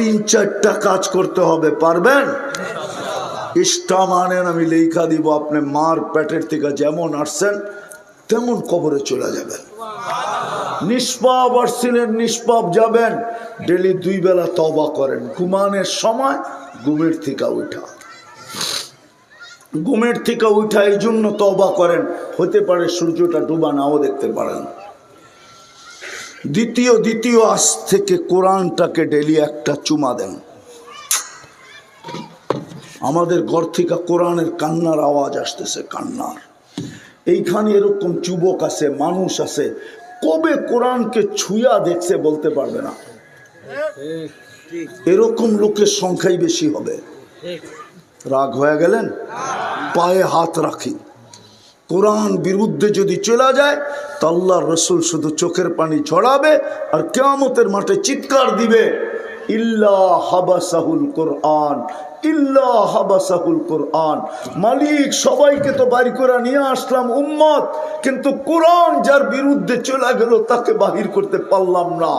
তিন চারটা কাজ করতে হবে, পারবেন? ইষ্টা মানেন আমি লেখা দিব, আপনি মার পেটের থেকে যেমন আসছেন, তেমন কবরে চলে যাবেন। নিষ্পাপ আসছিলেন, নিষ্পাপ যাবেন, ডেলি দুই বেলা তবা করেন। ঘুমানের সময় ঘুমের থেকে উঠা। ঘুমের থেকে উঠা, এই জন্য তবা করেন। হতে পারে সূর্যটা ডুবা নাও দেখতে পারেন। দ্বিতীয় দ্বিতীয় আজ থেকে কোরআনটাকে ডেলি একটা চুমা দেন। আমাদের ঘর থেকে কোরআনের কান্নার আওয়াজ আসতেছে কান্নার। এইখানে এরকম যুবক আছে, মানুষ আছে, কবে কোরআনকে ছুঁয়া দেখছে বলতে পারবে না। এরকম লোকের সংখ্যাই বেশি হবে। রাগ হয়ে গেলেন? পায়ে হাত রাখি। কোরআন বিরুদ্ধে যদি চলে যায়, তো রসুল শুধু চোখের পানি ছড়াবে আর কেয়ামতের মাঠে চিৎকার দিবে। ইল্লা হাবাসাহুল কোরআন, ইল্লা হাবাসাহুল কোরআন। মালিক সবাইকে তো বাড়ি করে নিয়ে আসলাম উম্মত, কিন্তু কোরআন যার বিরুদ্ধে চলে গেল, তাকে বাহির করতে পারলাম না।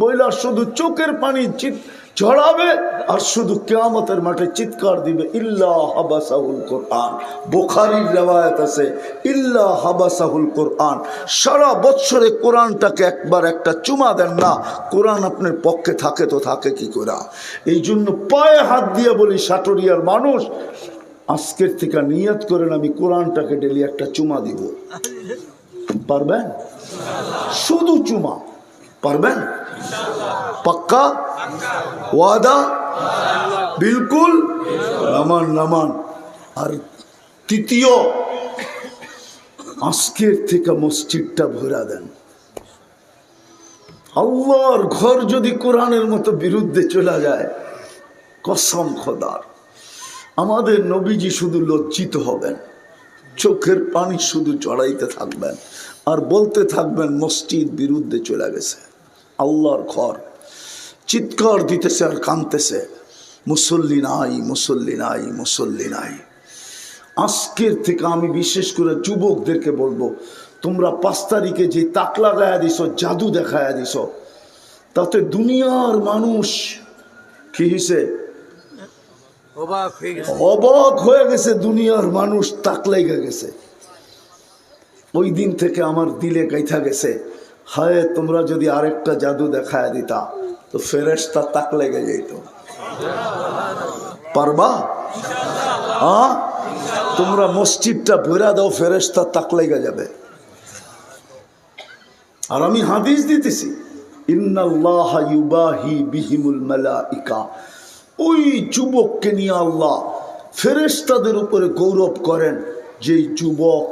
বইলা শুধু চোখের পানি চিৎ ঝড়াবে আর শুধু কেয়ামতের মাঠে চিৎকার দিবে, ইল্লা হাবাসাহুল কোরআন। বোখারির রেওয়ায়ত আছে, ইল্লা হাবাসাহুল কোরআন। সারা বৎসরে কোরআনটাকে একবার একটা চুমা দেন, না, কোরআন আপনার পক্ষে থাকে তো থাকে কি করে? এই জন্য পায়ে হাত দিয়ে বলি সাটরিয়ার মানুষ, আজকের থেকে নিয়ত করেন, আমি কোরআনটাকে ডেলি একটা চুমা দিব। পারবেন? শুধু চুমা। পারবেন? পাক্কা? ওয়াদা? বিলকুল? নামান নামান। আর তৃতীয়, আজকের থেকে মসজিদটা ভরা দেন। আল্লাহর ঘর যদি কোরআনের মতো বিরুদ্ধে চলে যায়, কসম খোদার। আমাদের নবীজি শুধু লজ্জিত হবেন, চোখের পানি শুধু চড়াইতে থাকবেন, আর বলতে থাকবেন মসজিদ বিরুদ্ধে চলে গেছে। আল্লাহর ঘর। চিৎকার দিতেছে আর কাঁদতেছে। মুসল্লি নাই মুসল্লি নাই মুসল্লি নাই। আজকের থেকে আমি বিশেষ করে যুবকদেরকে বলব তোমরা পাঁচ তারিখে যে তাক লাগায়া দিছ জাদু দেখায়া দিছ তাতে দুনিয়ার মানুষ কি হিসে অবাক হয়ে গেছে। অবাক হয়ে গেছে দুনিয়ার মানুষ তাক লেগে গেছে। ওই দিন থেকে আমার দিলে গাইথা গেছে। হায়, তোমরা যদি আরেকটা জাদু দেখায় দিতা, তো ফেরেস্তা তাক লেগে যেত। পারবা? হ্যাঁ তোমরা মসজিদটা ভরা দাও ফেরেস্তা তাক লেগে যাবে। আর আমি হাদিস দিতেছি ওই যুবককে নিয়ে আল্লাহ ফেরেশতাদের উপরে গৌরব করেন, যেই যুবক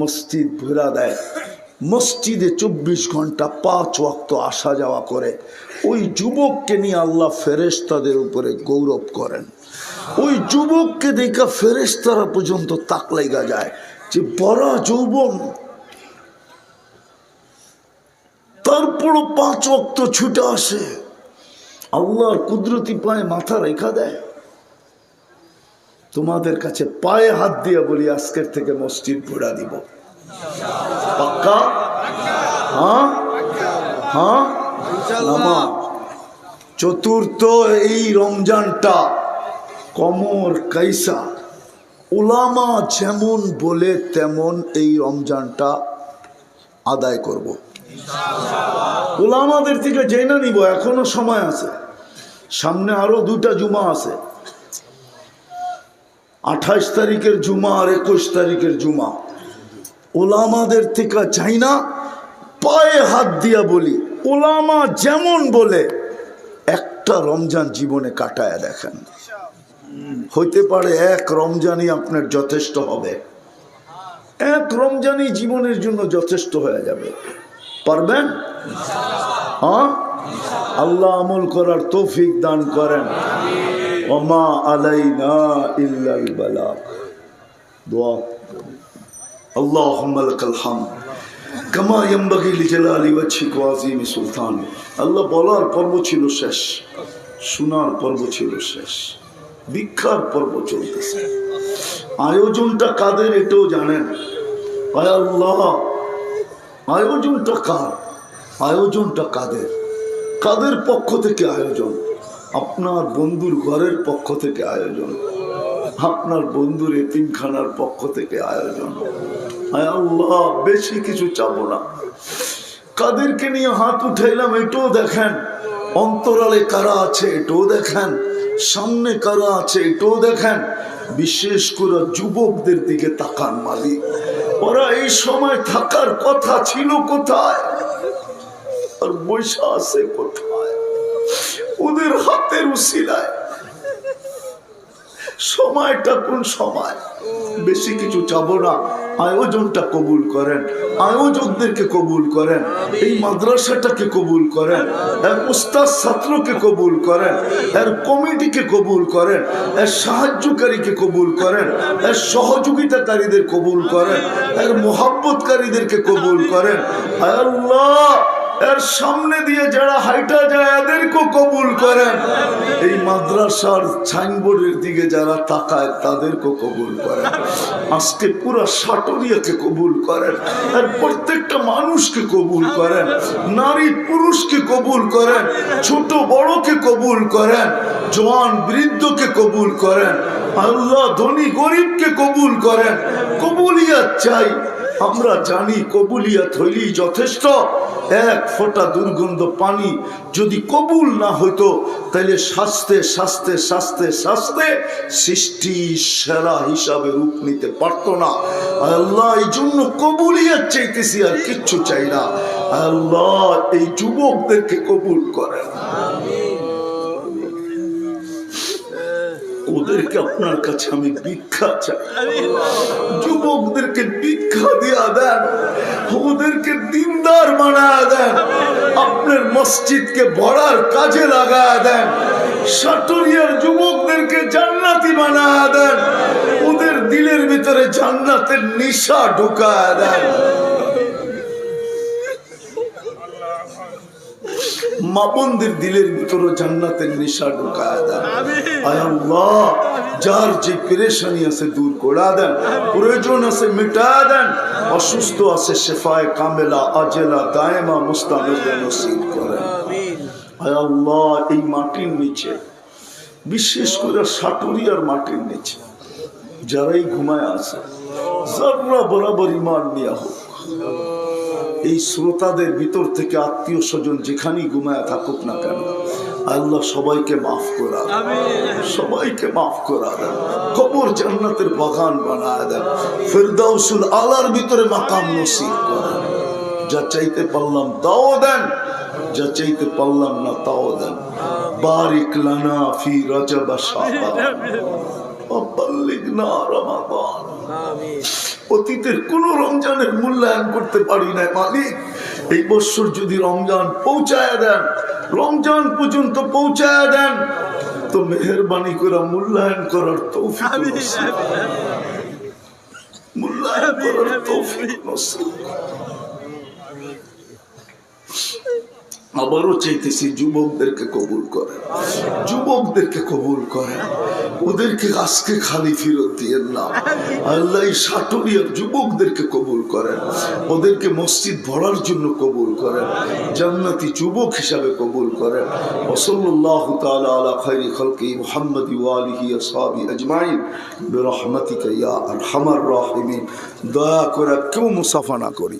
মসজিদ ভরা দেয়। মসজিদে চব্বিশ ঘণ্টা পাঁচ ওয়াক্ত আসা যাওয়া করে। ওই যুবককে নিয়ে আল্লাহ ফেরেশতাদের উপরে গৌরব করেন। ওই যুবককে দেখা ফেরেশতারা পর্যন্ত তাক লেগা যায় যে, বড় যৌবন। তারপরও পাঁচ অক্ত ছুটে আসে। আল্লাহর কুদরতি পায়ে মাথা রেখা দেয়। তোমাদের কাছে পায়ে হাত দিয়ে বলি, আজকের থেকে মসজিদ ভরা দিব। পাক্কা হ্যাঁ হ্যাঁ নামা চতুর্থ এই রমজানটা কমর কাইসা। ওলামা যেমন বলে তেমন এই রমজানটা আদায় করব। ওলামাদের থেকে জেনে নিব এখনও সময় আছে। সামনে আরও দুটা জুমা আছে। আঠাশ তারিখের জুমা আর একুশ তারিখের জুমা। ওলামাদের থেকে চাই না, পায়ে হাত দিয়া বলি, ওলামা যেমন বলে, একটা রমজান জীবনে কাটায় দেখেন। হইতে পারে এক রমজানই আপনার যথেষ্ট হবে। এক রমজানই জীবনের জন্য যথেষ্ট হয়ে যাবে। পারবেন? হ্যাঁ? আল্লাহ আমল করার তৌফিক দান করেন। ওমা আলাইনা ইল্লাল বালাগ। দোয়া اللهم لك الحمد كما ينبغي لجلال وجهك وعظيم سلطانك আল্লাহ বলার পর্ব ছিল শেষ শোনার পর্ব ছিল শেষ ভিক্ষার পর্ব চলতেছে আয়োজনটা কাদের এটাও জানেন আয় আল্লাহ আয়োজনটা কার আয়োজনটা কাদের কাদের পক্ষ থেকে আয়োজন আপনার বন্ধুর ঘরের পক্ষ থেকে আয়োজন আপনার বন্ধুর এতিমখানার পক্ষ থেকে আয়োজন। আল্লাহ, বেশি কিছু চাবো না। কাদেরকে নিয়ে হাত উঠাইলাম, এটাও দেখেন। অন্তরালে কারা আছে, এটাও দেখেন। সামনে কারা আছে, এটাও দেখেন। বিশেষ করে যুবকদের দিকে তাকান মালিক। ওরা এই সময় থাকার কথা ছিল কোথায়? আর বৈশা আছে কোথায়? ওদের হাতের উসিলায় সময়টা কোন সময়? বেশি কিছু চাবো না। আয়োজনটা কবুল করেন। আয়োজকদেরকে কবুল করেন। এই মাদ্রাসাটাকে কবুল করেন। এর উস্তাদ ছাত্রকে কবুল করেন। এর কমিটিকে কবুল করেন। এর সাহায্যকারীকে কবুল করেন। এর সহযোগিতাকারীদের কবুল করেন। এর মোহাব্বতকারীদেরকে কবুল করেন। আল্লাহ! এর সামনে দিয়ে যারা হাইটা যায়, এদেরকেও কবুল করেন। এই মাদ্রাসার সাইনবোর্ডের দিকে যারা তাকায়, তাদেরকেও কবুল করেন। আজকে পুরো সাটরিয়াকে কবুল করেন। আর প্রত্যেকটা মানুষকে কবুল করেন। নারী পুরুষকে কবুল করেন। ছোট বড়কে কবুল করেন। জওয়ান বৃদ্ধকে কবুল করেন। আল্লাহ ধনী গরিবকে কবুল করেন। কবুলিয়াত চাই। আমরা জানি কবুলিয়া হইলেই যথেষ্ট। এক ফোঁটা দুর্গন্ধ পানি যদি কবুল না হইতো তাহলে শাস্তে শাস্তে শাস্তে শাস্তে সৃষ্টি সেরা হিসাবে রূপ নিতে পারতো না। আল্লাহ এই জন্য কবুলিয়া চাইতেছি আর কিচ্ছু চাই না। আল্লাহ এই যুবকদেরকে কবুল করেন। ওদেরকে আপনার কাছে আমি ভিক্ষা চাই। যুবকদেরকে ভিক্ষা দিয়া দেন ওদেরকে দিনদার বানায় দেন আপনার মসজিদকে বড়ার কাজে লাগায় দেন সাটরিয়ার যুবকদেরকে জান্নাতি বানায় দেন ওদের দিলের ভিতরে জান্নাতের নিশা ঢুকায় দেন। মাপনদের দিলের ভিতরে জান্নাতের নিশা ঢুকায় দেন। যার যে পেরেশানি আছে দূর করা দেন, প্রয়োজন আছে মিটা দেন, অসুস্থ আছে শেফায় কামেলা, আজেলা, দায়মা মুস্তানের নসিব করেন। আয় আল্লাহ, এই মাটির নিচে, বিশেষ করে সাটুরিয়ার মাটির নিচে, যারাই ঘুমায় আছে যারা বরাবর ইমান নিয়ে হোক। এই শ্রোতাদের ভিতর থেকে আত্মীয় স্বজন যেখানেই ঘুমায় থাকুক না কেন আল্লাহ সবাইকে মাফ করা সবাইকে মাফ করা দেন। কবর জান্নাতের বাগান বানায় দেন। ফেরদাউসুল আলার ভিতরে মাকাম নসিব করেন যা চাইতে পারলাম তাও দেন যা চাইতে পারলাম না তাও দেন। বারিক লানা ফি রজব শাবান না অতীতের কোনো রমজানের মূল্যায়ন করতে পারি না মালিক। এই বছর যদি রমজান পৌঁছায় দেন রমজান পর্যন্ত পৌঁছায় দেন তো মেহরবানি করে মূল্যায়ন করার তৌফিক মূল্যায়ন করার তৌফিক আবারও চাইতেছি যুবকদেরকে কবুল করে যুবকদেরকে কবুল করে ওদেরকে আজকে খালি ফিরত দিয়ে না আল্লাহ সাটরিয়ার যুবকদেরকে কবুল করেন। ওদেরকে মসজিদ ভরার জন্য কবুল করেন। জান্নাতি যুবক হিসাবে কবুল করেন। ওসল্লাহ তাআলা আলা খালকি মুহাম্মদ ওয়ালিহি আসহাবি আজমাইন। বিরহমাতিকা ইয়া আরহামার রাহিমিন। দয়া করে কেউ মুসাফা না করি।